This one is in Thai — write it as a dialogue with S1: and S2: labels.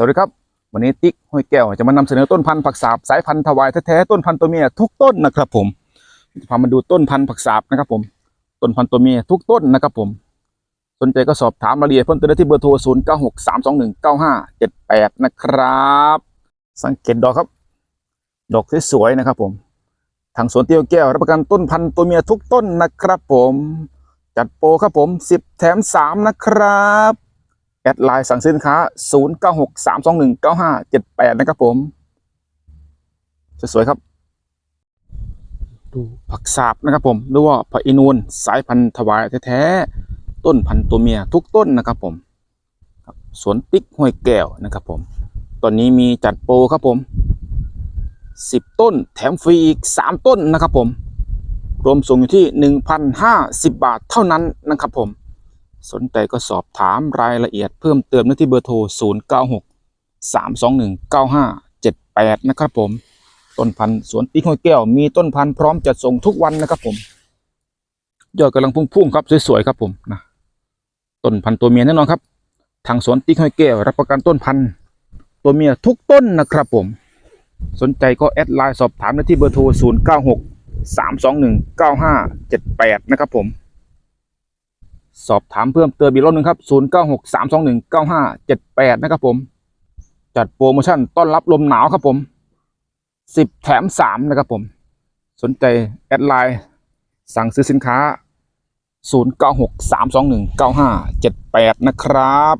S1: สวัสดีครับวันนี้ติ๊กห้อยแก้วจะมานำเสนอต้นพันธุ์ผักสาบสายพันธุ์ถวายแท้ๆต้นพันธุ์ตัวเมียทุกต้นนะครับผมพามาดูต้นพันธุ์ผักสาบนะครับผมต้นพันธุ์ตัวเมียทุกต้นนะครับผม สนใจก็สอบถามรายละเอียดเพิ่มเติมได้ที่เบอร์โทร 0 9 6 3 2 1 9 5 7 8 นะครับ สังเกตดอกครับ ดอกสวยๆนะครับผมทางสวนเตี้ยวแก้วรับประกันต้นพันธุ์ตัวเมียทุกต้นนะครับผม จัดโปรครับผม 10 แถม 3 นะครับ ดไลน์สั่งซื้อสินค้า 0 9 6 3 2 1 9 5 7 8 นะครับผม สวยๆครับ ดูผักสาบนะครับผมหรือว่าผักอินูนสายพันธุ์ถวายแท้ๆ ต้นพันธุ์ตัวเมียทุกต้นนะครับผมสวนติ๊กห้วยแก้วนะครับผม ตอนนี้มีจัดโปรครับผม 10 ต้นแถมฟรีอีก 3 ต้นนะครับผม รวมส่งอยู่ที่ 1,050 บาทเท่านั้นนะครับผม สนใจก็สอบถามรายละเอียดเพิ่มเติมได้ที่เบอร์โทร 096 321 9578 นะครับผม ต้นพันธุ์สวนติ๊กห้วยแก้ว มีต้นพันธุ์พร้อมจัดส่งทุกวันนะครับผม ยอดกำลังพุ่งๆครับสวยๆครับผมนะต้นพันธุ์ตัวเมียแน่นอนครับ ทางสวนติ๊กห้วยแก้วรับประกันต้นพันธุ์ตัวเมียทุกต้นนะครับผม สนใจก็แอดไลน์สอบถามได้ที่เบอร์โทร 096 321 9578 นะครับผม สอบถามเพิ่มเติมอีกรอบนึ่งครับ0963219578 นะครับผม จัดโปรโมชั่นต้อนรับลมหนาวครับผม 10 แถม 3 นะครับผม สนใจแอดไลน์ สั่งซื้อสินค้า 0963219578 นะครับ